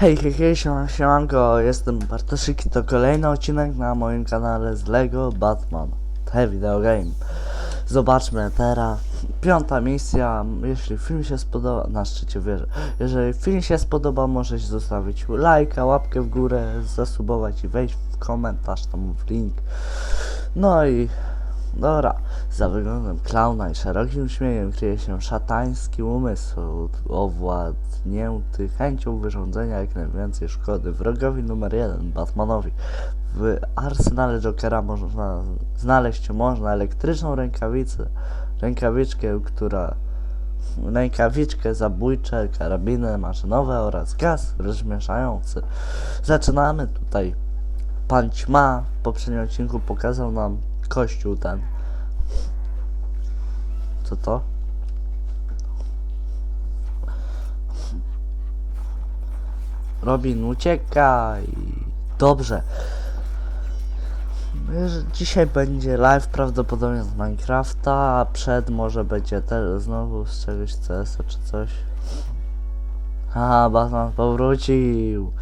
Hej, hej, hej, siema, siemanko, jestem Bartoszyk i to kolejny odcinek na moim kanale z LEGO Batman The Video Game. Zobaczmy teraz, piąta misja, jeśli film się spodoba, na szczycie wierzę, jeżeli film się spodoba, możesz zostawić lajka, łapkę w górę, zasubować i wejść w komentarz, tam w link. No i Dobra, za wyglądem klauna i szerokim uśmiechem kryje się szatański umysł owładnięty chęcią wyrządzenia jak najwięcej szkody wrogowi numer jeden, Batmanowi. W arsenale Jokera można znaleźć można elektryczną rękawicę, rękawiczkę, która rękawiczkę zabójcze, karabiny maszynowe oraz gaz rozmieszający. Zaczynamy tutaj. Pan Ćma w poprzednim odcinku pokazał nam kościół ten. Co to? Robin, uciekaj! Dobrze. Wiesz, Dzisiaj będzie live prawdopodobnie z Minecrafta, a przed może będzie też znowu z czegoś CS czy coś. Haha, Batman powrócił!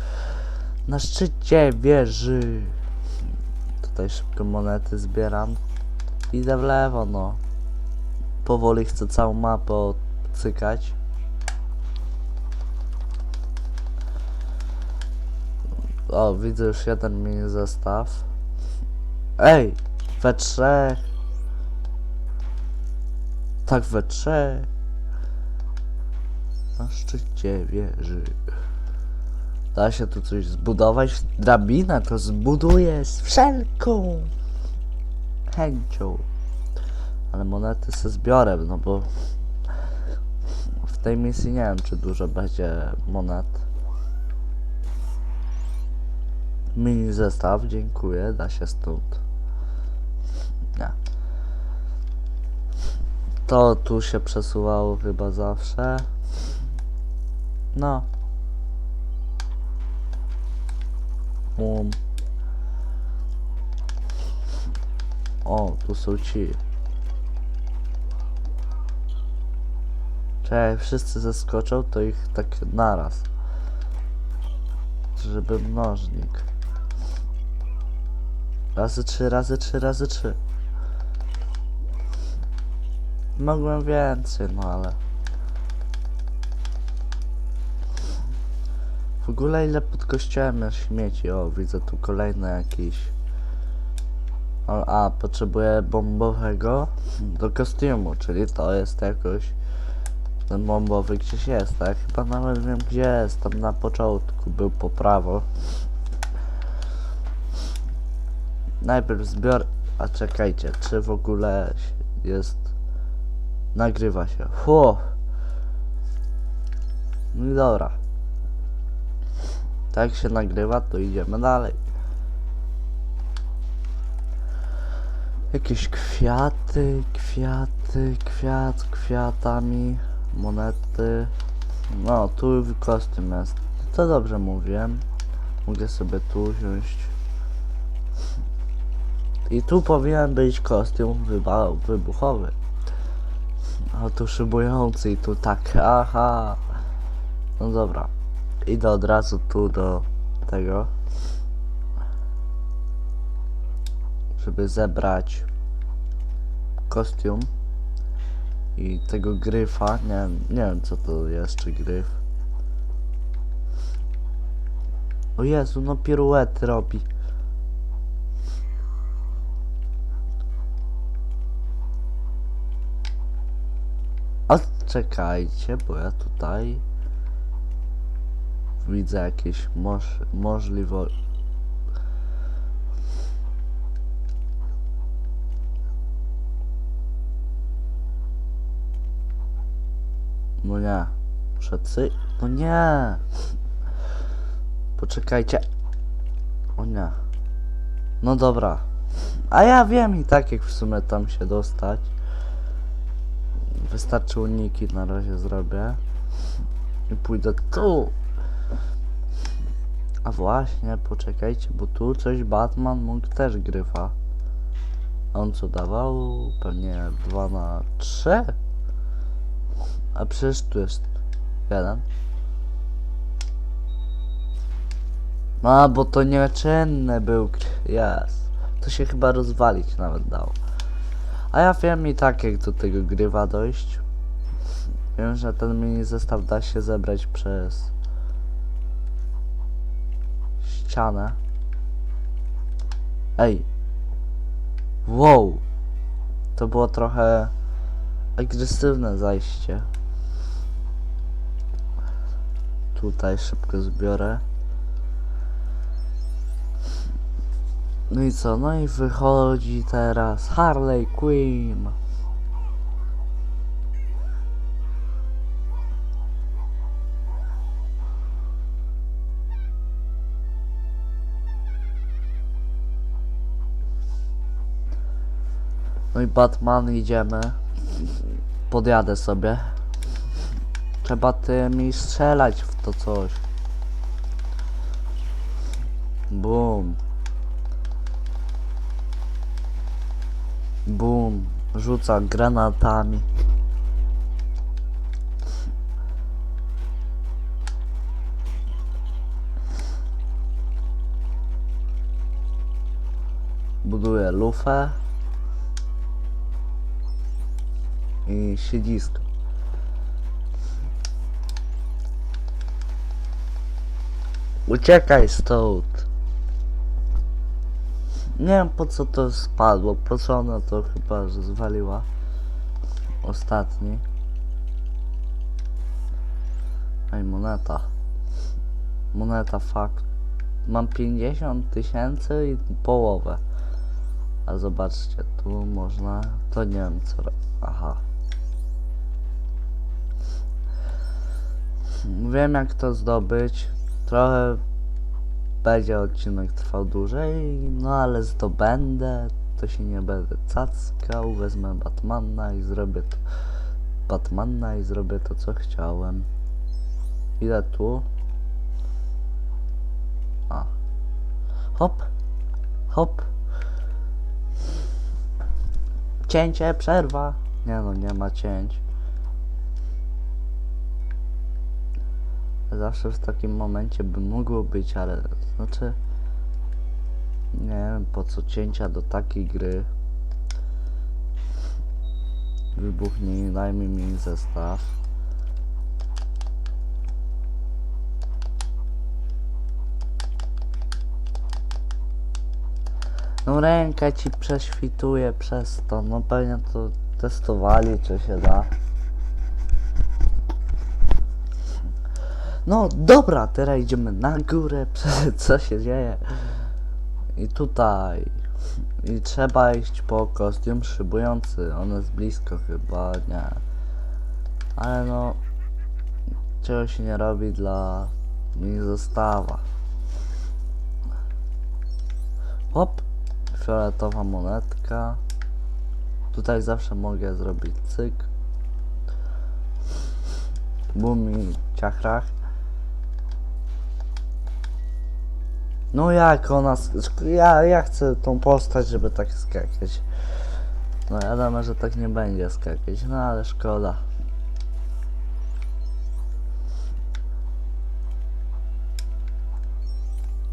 Na szczycie wieży! Tutaj szybko monety zbieram. Idę w lewo, no. Powoli chcę całą mapę odcykać. O, widzę już jeden mini zestaw. Ej! We trzech! Tak, we trzech! Na szczycie wieży. Da się tu coś zbudować? Drabinę to zbuduję z wszelką chęcią. Ale monety se zbiorę, no bo w tej misji nie wiem, czy dużo będzie monet. Mini zestaw, dziękuję, da się stąd. Nie. To tu się przesuwało chyba zawsze. No. Um. O, tu są ci. Czekaj, wszyscy zeskoczą, to ich tak naraz. Żeby mnożnik. Razy trzy, razy trzy, razy trzy. Mogłem więcej, no ale... W ogóle ile pod kościołem jest śmieci? O, widzę tu kolejny jakiś. O, a, potrzebuję bombowego do kostiumu, czyli to jest jakoś. Ten bombowy gdzieś jest, tak? Chyba nawet wiem gdzie jest, tam na początku był po prawo. Najpierw zbior... A czekajcie, czy w ogóle jest... Nagrywa się. No i dobra. Tak się nagrywa, to idziemy dalej. Jakieś kwiaty, kwiaty, kwiat, kwiatami, monety. No, tu kostium jest. To dobrze mówiłem. Mogę sobie tu wziąć. I tu powinien być kostium wybuchowy. A tu szybujący i tu tak, aha. No dobra. Idę od razu tu do tego. Żeby zebrać kostium i tego gryfa. Nie, wiem- nie wiem co to jest, czy gryf. O Jezu, no piruety robi. A czekajcie, bo ja tutaj widzę jakieś moż możliwości. No nie. Muszę cy... No nie. Poczekajcie. O nie. No dobra. A ja wiem i tak jak w sumie tam się dostać. Wystarczy uniki na razie zrobię. I pójdę tu. A właśnie, poczekajcie, bo tu coś Batman mógł też gryfa. A on co dawał? Pewnie 2 na 3? A przecież tu jest jeden. No, bo to nieczynny był. Jest. To się chyba rozwalić nawet dało. A ja wiem i tak jak do tego grywa dojść. Wiem, że ten mini zestaw da się zebrać przez ścianę. Ej. Wow. To było trochę agresywne zajście. Tutaj szybko zbiorę. No i co? No i wychodzi teraz Harley Quinn. No i Batman idziemy. Podjadę sobie. Trzeba tymi strzelać w to coś. Bum. Bum. Rzuca granatami. Buduje lufę. I siedzisko. Uciekaj stąd. Nie wiem po co to spadło, po co ona to chyba zwaliła. Ostatni. Ej, moneta. Moneta fakt. Mam 50 tysięcy i połowę. A zobaczcie, tu można... To nie wiem co... Aha. Wiem jak to zdobyć. Trochę będzie odcinek trwał dłużej, no ale zdobędę, to się nie będę cackał, wezmę Batmana i zrobię to. Batmana i zrobię to co chciałem. Idę tu. A. Hop. Hop. Cięcie, przerwa. Nie no, nie ma cięć. Zawsze w takim momencie by mogło być, ale znaczy nie wiem po co cięcia do takiej gry. Wybuchnij, daj mi zestaw. No ręka ci prześwituje przez to, no pewnie to testowali czy się da. No dobra, teraz idziemy na górę, co się dzieje. I tutaj. I trzeba iść po kostium szybujący. On jest blisko chyba, nie. Ale no. Czego się nie robi dla mi zostawa. Hop. Fioletowa monetka. Tutaj zawsze mogę zrobić cyk. Bum i ciachrach. No jak ona... Ja, ja chcę tą postać, żeby tak skakać. No wiadomo, że tak nie będzie skakać, no ale szkoda.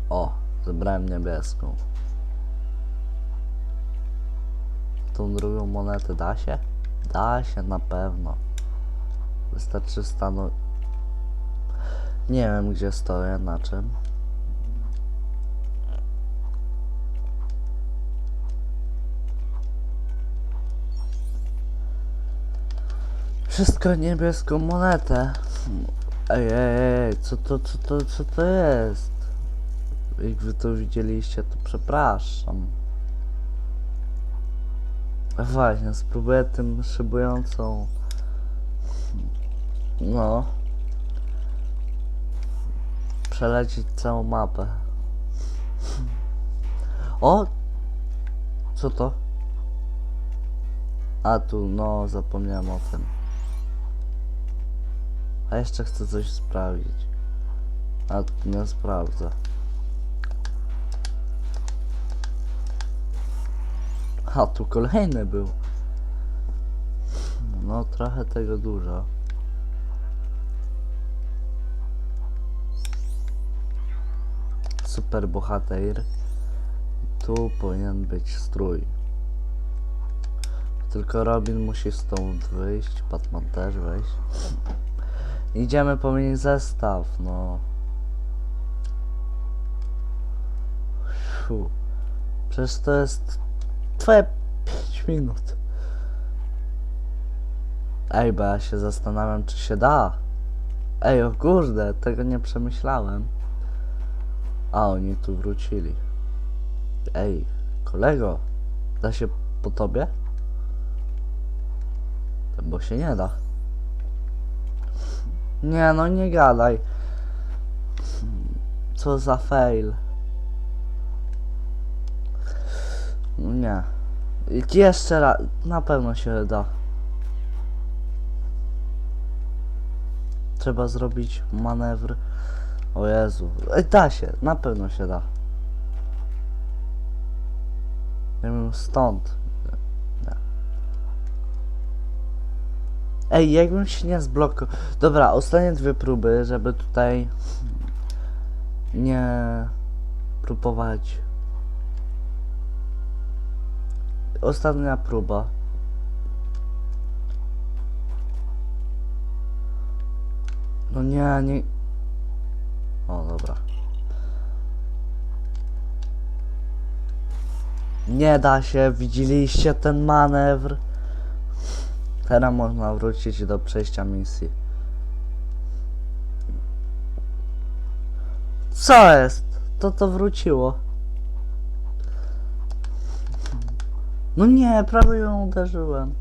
O, zebrałem niebieską. Tą drugą monetę da się? Da się na pewno. Wystarczy stanąć... Nie wiem gdzie stoję, na czym. Wszystko niebieską monetę. Ej, ej, ej, co to, co to, co to jest? Jak wy to widzieliście, to przepraszam. A właśnie, spróbuję tym szybującą. No. Przelecieć całą mapę. O! Co to? A tu, no, zapomniałem o tym. A jeszcze chcę coś sprawdzić. A nie sprawdzę. A tu kolejny był. No trochę tego dużo. super bohater. Tu powinien być strój. Tylko Robin musi stąd wyjść, Batman też wejść. Idziemy po mini zestaw, no. Fiu. Przecież to jest twoje 5 minut. Ej, bo ja się zastanawiam, czy się da. Ej, o kurde, tego nie przemyślałem. A, oni tu wrócili. Ej, kolego, da się po tobie? Bo się nie da. Nie, no nie gadaj. Co za fail. No nie. Jeszcze raz, na pewno się da. Trzeba zrobić manewr. O Jezu. Da się, na pewno się da. Wiem, stąd. Ej, jakbym się nie zblokował. Dobra, ostatnie dwie próby, żeby tutaj nie próbować. Ostatnia próba. No nie, nie. O, dobra. Nie da się, widzieliście ten manewr? Teraz można wrócić do przejścia misji. Co jest? To to wróciło. No nie, prawie ją uderzyłem.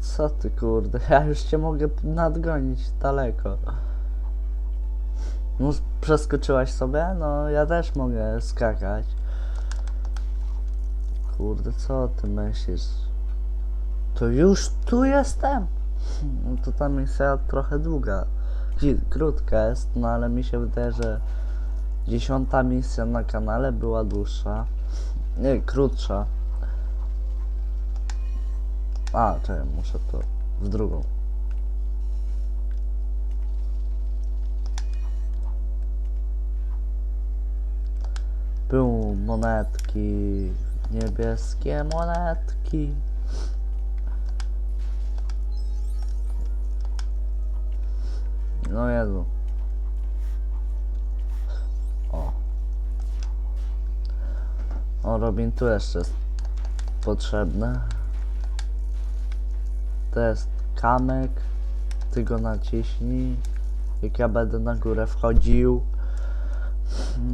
Co ty kurde, ja już cię mogę nadgonić daleko. No przeskoczyłaś sobie? No ja też mogę skakać. Kurde, co ty myślisz? To już tu jestem? No to ta misja trochę długa. Krótka jest, no ale mi się wydaje, że dziesiąta misja na kanale była dłuższa. Nie, krótsza. A, czekaj, muszę to w drugą. Był monetki, niebieskie monetki. No Jezu. O. O, Robin tu jeszcze jest potrzebne. To jest kamyk. Ty go naciśnij. Jak ja będę na górę wchodził.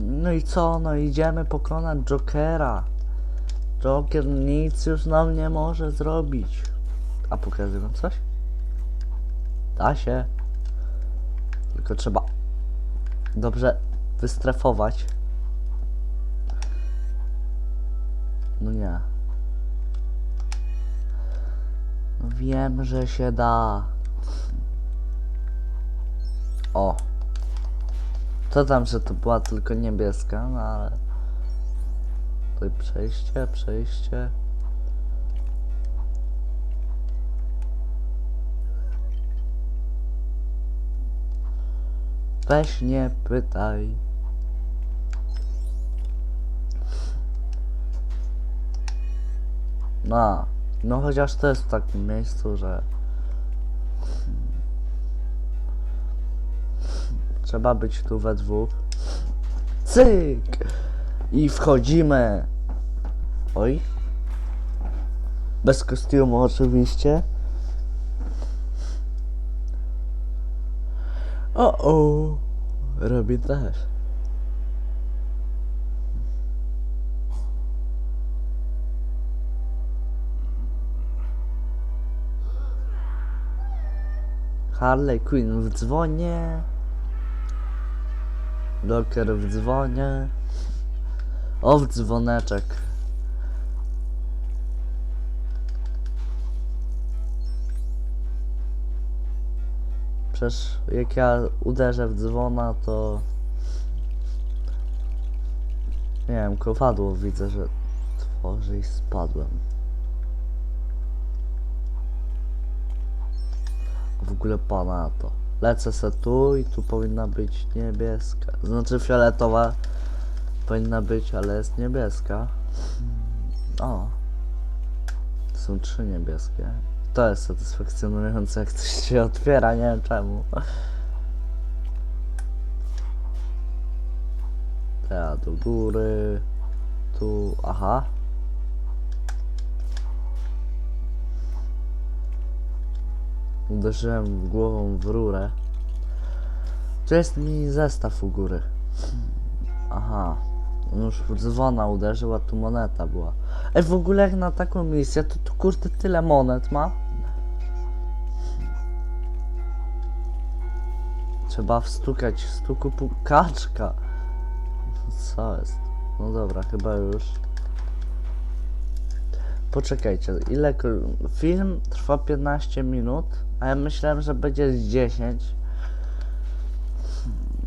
No i co? No idziemy pokonać Jokera. Joker nic już nam nie może zrobić. A pokazuję wam coś? Da się. Tylko trzeba dobrze wystrefować. No nie. No wiem, że się da. O. To tam, że to była tylko niebieska, no ale... Tutaj przejście, przejście. Weź nie pytaj. No, no chociaż to jest w takim miejscu, że trzeba być tu we dwóch. Cyk! I wchodzimy. Oj. Bez kostiumu oczywiście. O o. Robi też. Harley Quinn w dzwonie. Joker w dzwonie. O, w dzwoneczek. Przecież jak ja uderzę w dzwona, to... Nie wiem, kowadło widzę, że tworzy i spadłem. W ogóle pana to. Lecę se tu i tu powinna być niebieska. Znaczy fioletowa. Powinna być, ale jest niebieska. O. Są trzy niebieskie. To jest satysfakcjonujące, jak coś się otwiera, nie wiem czemu. Teraz do góry. Tu, aha. Uderzyłem głową w rurę. Tu jest mi zestaw u góry. Aha. Już dzwona uderzył, a tu moneta była. Ej, w ogóle jak na taką misję, to tu kurde tyle monet ma. Trzeba wstukać, stuku pukaczka. Co jest? No dobra, chyba już. Poczekajcie, ile film trwa 15 minut, a ja myślałem, że będzie z 10.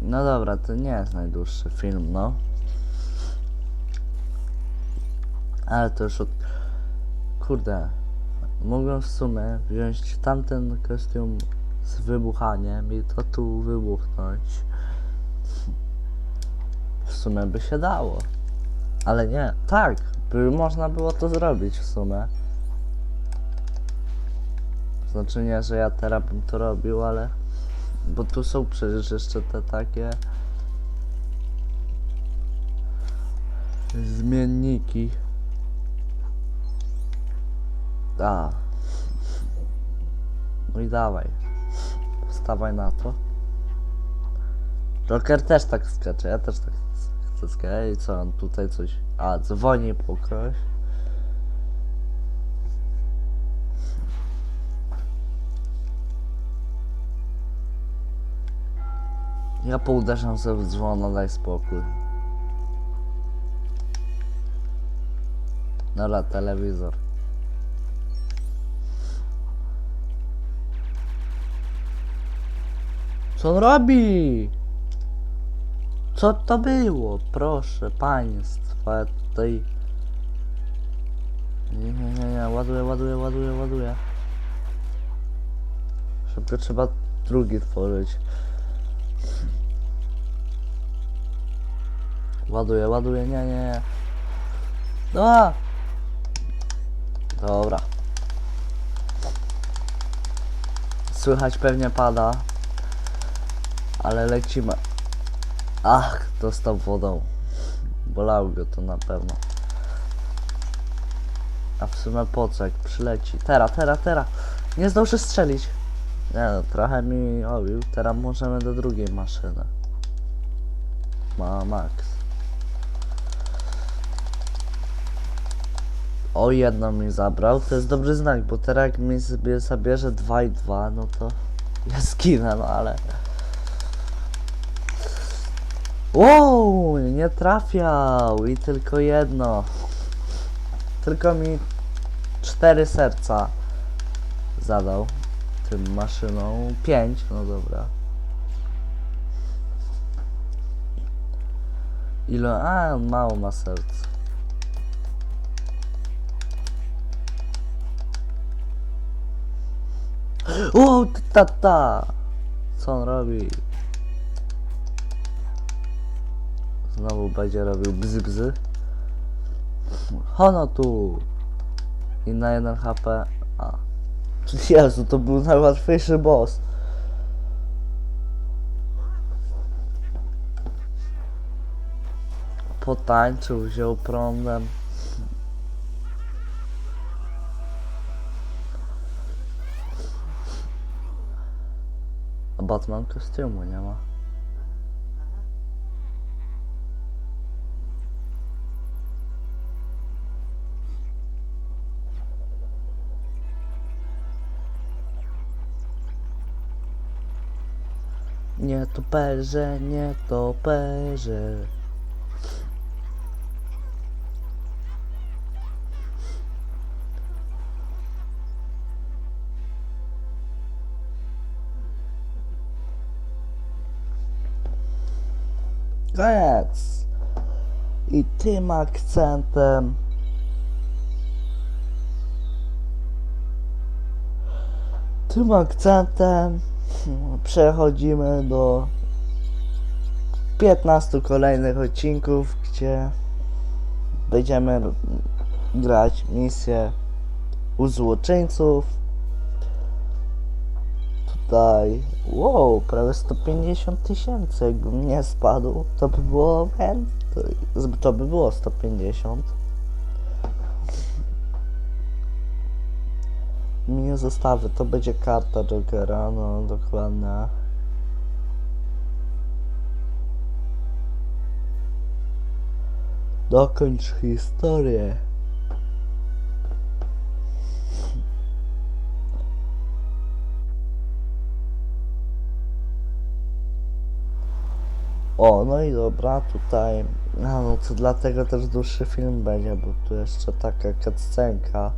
No dobra, to nie jest najdłuższy film, no. Ale to już od... Kurde. Mogłem w sumie wziąć tamten kostium z wybuchaniem i to tu wybuchnąć. W sumie by się dało. Ale nie, tak, by można było to zrobić w sumie. Znaczy nie, że ja teraz bym to robił, ale... Bo tu są przecież jeszcze te takie... Zmienniki. A. No i dawaj. Wstawaj na to. Joker też tak skacze, ja też tak chcę skakać. I co on tutaj coś... A, dzwoni pokroś. Ja pouderzam sobie w dzwono, daj spokój. Dobra, telewizor. Co on robi? Co to było? Proszę państwa, tutaj... Nie, nie, nie, nie, ładuję, ładuję, ładuję, ładuję. Szybko trzeba drugi tworzyć. Ładuję, ładuję, nie, nie, nie. No! Dobra. Słychać pewnie pada. Ale lecimy. Ach, dostał wodą. Bolało go to na pewno. A w sumie po co, jak przyleci? Teraz, teraz, teraz. Nie zdąży strzelić. Nie no, trochę mi obił. Teraz możemy do drugiej maszyny. Ma Max. O, jedną mi zabrał. To jest dobry znak, bo teraz jak mi sobie zabierze 2 i 2, no to ja zginę, no ale... Wow, nie trafiał i tylko jedno. Tylko mi cztery serca zadał tym maszyną. Pięć, no dobra. Ile? A, mało ma serc. O, tata! Co on robi? Znowu będzie robił bzy bzy. Hono tu! I na jeden HP. A. Jezu, to był najłatwiejszy boss. Potańczył, wziął prądem. Batman kostiumu nie ma. Nie toperze, nie toperze. Koniec. I tym akcentem tym akcentem przechodzimy do 15 kolejnych odcinków, gdzie będziemy grać misję u złoczyńców. Tutaj, wow, prawie 150 tysięcy, jakbym nie spadł, to by było to by było 150. Mnie zestawy, to będzie karta Jokera, no dokładnie. Dokończ historię. O, no i dobra, tutaj. No to dlatego też dłuższy film będzie, bo tu jeszcze taka cutscenka.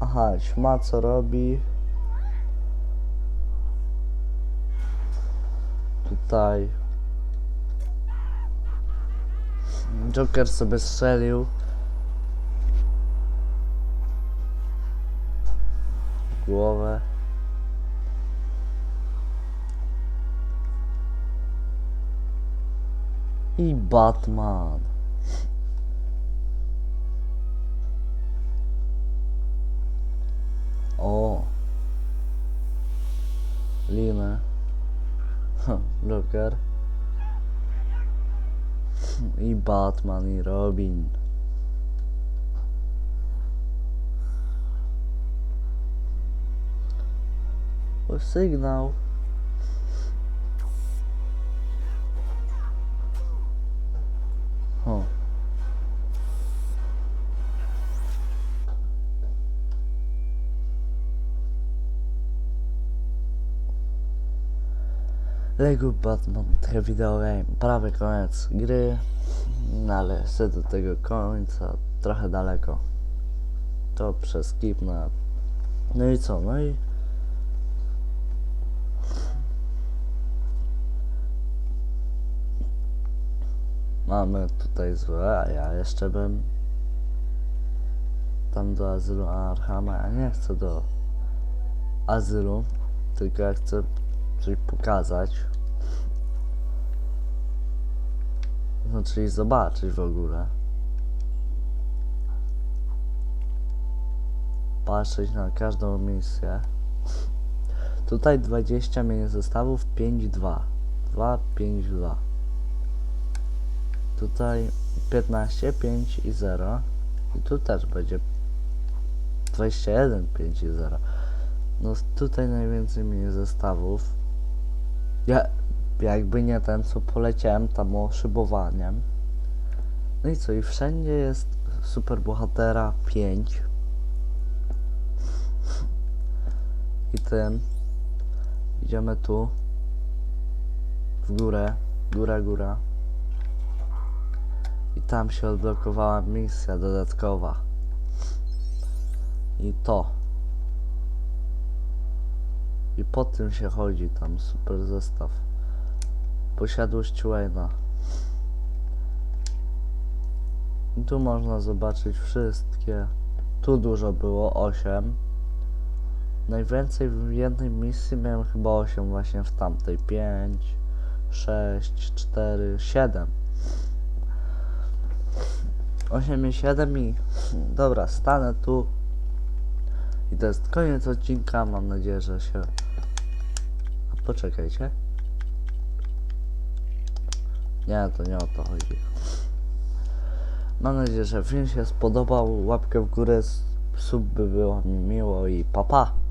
Aha, ćma co robi. Tutaj. Joker sobie strzelił. Głowę. I Batman. O. Linę. Joker. I Batman i Robin. O, sygnał. Lego Batman The Video Game, prawie koniec gry, no ale chcę do tego końca trochę daleko. To przeskipnę. No i co, no i... Mamy tutaj złe, a ja jeszcze bym tam do azylu Arkhama, ja nie chcę do azylu, tylko ja chcę coś pokazać. No, czyli zobaczyć w ogóle. Patrzeć na każdą misję. Tutaj 20 mini zestawów 5-2. 2, 5, 2. Tutaj 15, 5 i 0. I tu też będzie 21, 5 i 0. No tutaj najwięcej mini zestawów. Ja jakby nie ten co poleciałem tam o szybowaniem. No i co i wszędzie jest super bohatera 5. I tym idziemy tu w górę, góra, góra. I tam się odblokowała misja dodatkowa. I to. I po tym się chodzi tam super zestaw. Posiadłość Wayne'a. I tu można zobaczyć wszystkie. Tu dużo było, 8. Najwięcej w jednej misji miałem chyba 8 właśnie w tamtej. 5, 6, 4, 7. 8 i 7 i... Dobra, stanę tu. I to jest koniec odcinka. Mam nadzieję, że się... Poczekajcie. Nie, to nie o to chodzi. Mam nadzieję, że film się spodobał. Łapkę w górę, sub by było mi miło i papa. Pa.